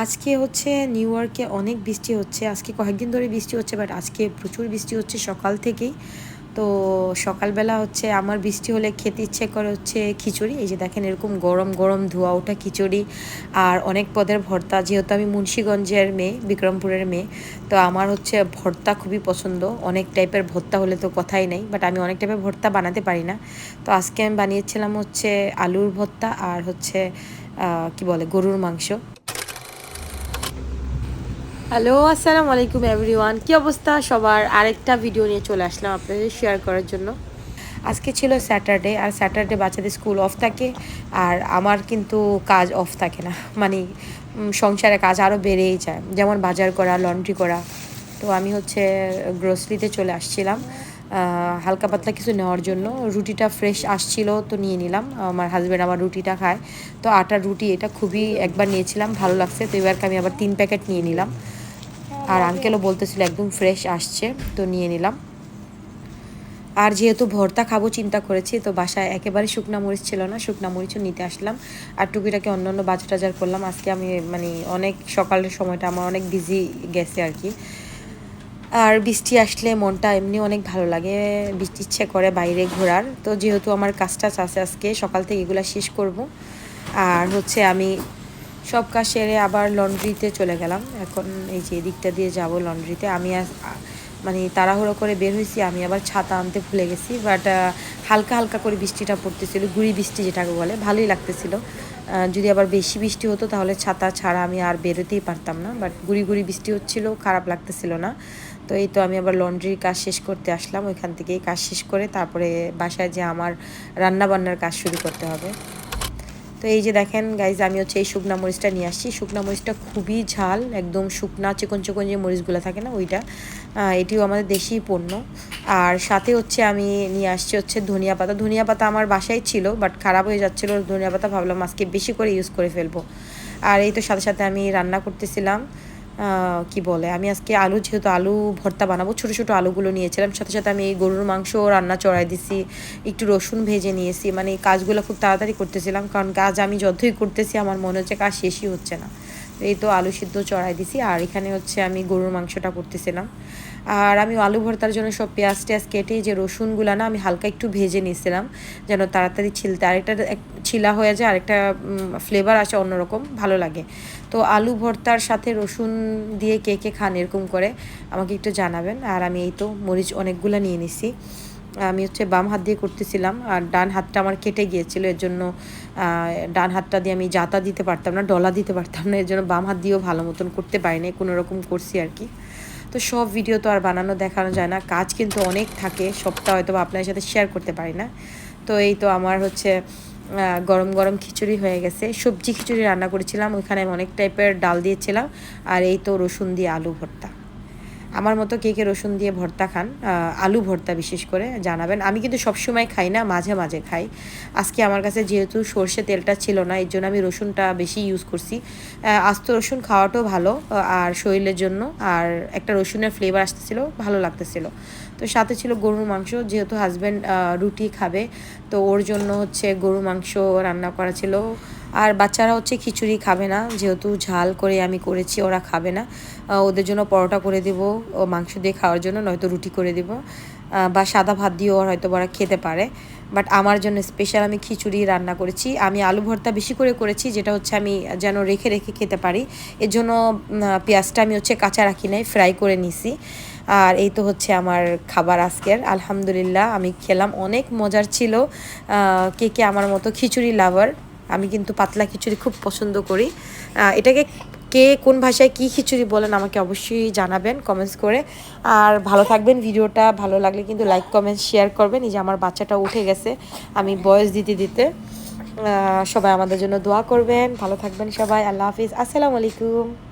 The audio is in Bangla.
আজকে হচ্ছে নিউ ইয়র্কে অনেক বৃষ্টি হচ্ছে। আজকে কয়েকদিন ধরে বৃষ্টি হচ্ছে বাট আজকে প্রচুর বৃষ্টি হচ্ছে সকাল থেকেই। তো সকালবেলা হচ্ছে আমার বৃষ্টি হলে খেতে ইচ্ছে করে হচ্ছে খিচুড়ি। এই যে দেখেন এরকম গরম গরম ধোয়া ওঠা খিচুড়ি। আর অনেক পদের ভর্তা, যেহেতু আমি মুন্সীগঞ্জের মেয়ে, বিক্রমপুরের মেয়ে, তো আমার হচ্ছে ভর্তা খুবই পছন্দ। অনেক টাইপের ভর্তা হলে তো কথাই নেই বাট আমি অনেক টাইপের ভর্তা বানাতে পারি না। তো আজকে আমি বানিয়েছিলাম হচ্ছে আলুর ভর্তা আর হচ্ছে কি বলে, গরুর মাংস। হ্যালো, আসসালামু আলাইকুম এভরিওয়ান। কী অবস্থা? সবার আরেকটা ভিডিও নিয়ে চলে আসলাম আপনাদের শেয়ার করার জন্য। আজকে ছিল স্যাটারডে, আর স্যাটারডে বাচ্চাদের স্কুল অফ থাকে, আর আমার কিন্তু কাজ অফ থাকে না। মানে সংসারে কাজ আরও বেড়েই যায়। যেমন বাজার করা, লন্ড্রি করা। তো আমি হচ্ছে গ্রোসারিতে চলে আসছিলাম। হালকা পাতলা কিছু নেওয়ার জন্য। রুটিটা ফ্রেশ আসছিল তো নিয়ে নিলাম। আমার হাজব্যান্ড আমার রুটিটা খায়। তো আটার রুটি এটা খুবই একবার নিয়েছিলাম, ভালো লাগছে। তো এবারকে আমি আবার তিন প্যাকেট নিয়ে নিলাম। আর আঙ্কেলও বলতেছিল, একদম ফ্রেশ আসছে। তো নিয়ে নিলাম। আর যেহেতু ভর্তা খাব চিন্তা করেছি, তো বাসায় একেবারে শুকনা মরিচ ছিল না, শুকনা মরিচও নিতে আসলাম। আর টুকিটাকে অন্য অন্য বাজার টাজার করলাম। আজকে আমি মানে অনেক সকালের সময়টা আমার অনেক বিজি গেছে আর কি। আর বৃষ্টি আসলে মনটা এমনি অনেক ভালো লাগে, বৃষ্টি ইচ্ছে করে বাইরে ঘোরার। তো যেহেতু আমার কাজটা আছে আজকে, সকাল থেকে এগুলো শেষ করব। আর হচ্ছে আমি সব কাজ সেরে আবার লন্ড্রিতে চলে গেলাম। এখন এই যে এদিকটা দিয়ে যাব লন্ড্রিতে। আমি মানে তাড়াহুড়ো করে বের হয়েছি, আমি আবার ছাতা আনতে ভুলে গেছি। বাট হালকা হালকা করে বৃষ্টিটা পড়তেছিল, গুড়ি বৃষ্টি যেটাকে বলে, ভালোই লাগতেছিল। যদি আবার বেশি বৃষ্টি হতো তাহলে ছাতা ছাড়া আমি আর বেরোতেই পারতাম না। বাট গুড়ি গুড়ি বৃষ্টি হচ্ছিল, খারাপ লাগতেছিল না। তো এই তো আমি আবার লন্ড্রির কাজ শেষ করতে আসলাম। ওইখান থেকেই কাজ শেষ করে তারপরে বাসায় যে আমার রান্না বান্নার কাজ শুরু করতে হবে। তো এই যে দেখেন গাইজ আমি হচ্ছে এই শুকনা মরিচটা নিয়ে আসছি। শুকনা মরিচটা খুবই ঝাল, একদম শুকনা চিকন চিকন যে মরিচগুলো থাকে না, ওইটা। এটিও আমাদের দেশি পণ্য। আর সাথে হচ্ছে আমি নিয়ে আসছি হচ্ছে ধনিয়া পাতা। ধনিয়া পাতা আমার বাসায় ছিল বাট খারাপ হয়ে যাচ্ছিল। ধনিয়া পাতা ভাবলাম আজকে বেশি করে ইউজ করে ফেলব। আর এই তো সাথে সাথে আমি রান্না করতেছিলাম। কি বলে, আমি আজকে আলু, যেহেতু আলু ভর্তা বানাবো, ছোটো ছোটো আলুগুলো নিয়েছিলাম, সাথে সাথে আমি এই গরুর মাংস রান্না চড়াই দিছি, একটু রসুন ভেজে নিয়েছি মানে কাজগুলো খুব তাড়াতাড়ি করতেছিলাম, কারণ কাজ আমি যতই করতেছি, আমার মনে হচ্ছে কাজ শেষই হচ্ছে না। এই তো আলু সিদ্ধ চড়াই দিছি। আর এখানে হচ্ছে আমি গরুর মাংসটা করতেছিলাম আর আমি আলু ভর্তার জন্য সব পেঁয়াজ টেয়াজ কেটে যে রসুনগুলো না আমি হালকা একটু ভেজে নিয়েছিলাম, যেন তাড়াতাড়ি ছিলতে আরেকটা ছিলা হয়ে যায়, আরেকটা ফ্লেভার আসে অন্যরকম, ভালো লাগে। তো আলু ভর্তার সাথে রসুন দিয়ে কে কে খান এরকম করে আমাকে একটু জানাবেন। আর আমি এই তো মরিচ অনেকগুলো নিয়ে নিছি। আমি হচ্ছে বাম হাত দিয়ে করতেছিলাম আর ডান হাতটা আমার কেটে গিয়েছিল, এর জন্য ডান হাতটা দিয়ে আমি জাতা দিতে পারতাম না, ডলা দিতে পারতাম না, এর জন্য বাম হাত দিয়েও ভালো মতন করতে পারিনি, কোনো রকম করছি আর কি। তো সব ভিডিও তো আর বানানো, দেখানো যায় না, কাজ কিন্তু অনেক থাকে, সবটা হয়তো আপনার সাথে শেয়ার করতে পারি না। তো এই তো আমার হচ্ছে গরম গরম খিচুড়ি হয়ে গেছে, সবজি খিচুড়ি রান্না করেছিলাম, ওইখানে অনেক টাইপের ডাল দিয়েছিলাম, আর এই তো রসুন দিয়ে আলু ভর্তা। আমার মতো কে কে রসুন দিয়ে ভর্তা খান আলু ভর্তা বিশেষ করে জানাবেন। আমি কিন্তু সবসময় খাই না, মাঝে মাঝে খাই। আজকে আমার কাছে যেহেতু সর্ষে তেলটা ছিল না, এর জন্য আমি রসুনটা বেশি ইউজ করছি। আস্ত রসুন খাওয়াটাও ভালো আর শরীরের জন্য। আর একটা রসুনের ফ্লেভার আসতেছিল, ভালো লাগতেছিল। তো সাথে ছিল গরুর মাংস, যেহেতু হাজব্যান্ড রুটি খাবে, তো ওর জন্য হচ্ছে গরুর মাংস রান্না করা ছিল। আর বাচ্চারা হচ্ছে খিচুড়ি খাবে না, যেহেতু ঝাল করে আমি করেছি, ওরা খাবে না। ওদের জন্য পরোটা করে দেব, ও মাংস দিয়ে খাওয়ার জন্য, নয়তো রুটি করে দেব। বা সাদা ভাত দিয়েও হয়তো ওরা খেতে পারে। বাট আমার জন্য স্পেশাল আমি খিচুড়ি রান্না করেছি। আমি আলু ভর্তা বেশি করে করেছি, যেটা হচ্ছে আমি যেন রেখে রেখে খেতে পারি। এর জন্য পেঁয়াজটা আমি হচ্ছে কাঁচা রাখি নাই ফ্রাই করে নিছি। আর এই তো হচ্ছে আমার খাবার আজকের। আলহামদুলিল্লাহ, আমি খেলাম, অনেক মজার ছিল। কে কে আমার মতো খিচুড়ি লাভার আমি কিন্তু পাতলা খিচুড়ি খুব পছন্দ করি। এটাকে কে কোন ভাষায় কি খিচুড়ি বলেন আমাকে অবশ্যই জানাবেন কমেন্টস করে। আর ভালো থাকবেন, ভিডিওটা ভালো লাগলে কিন্তু লাইক কমেন্ট শেয়ার করবেন। এই যে আমার বাচ্চাটা উঠে গেছে, আমি বয়স দিতে দিতে সবাই আমাদের জন্য দোয়া করবেন। ভালো থাকবেন সবাই, আল্লাহ হাফিজ। আসসালামু আলাইকুম।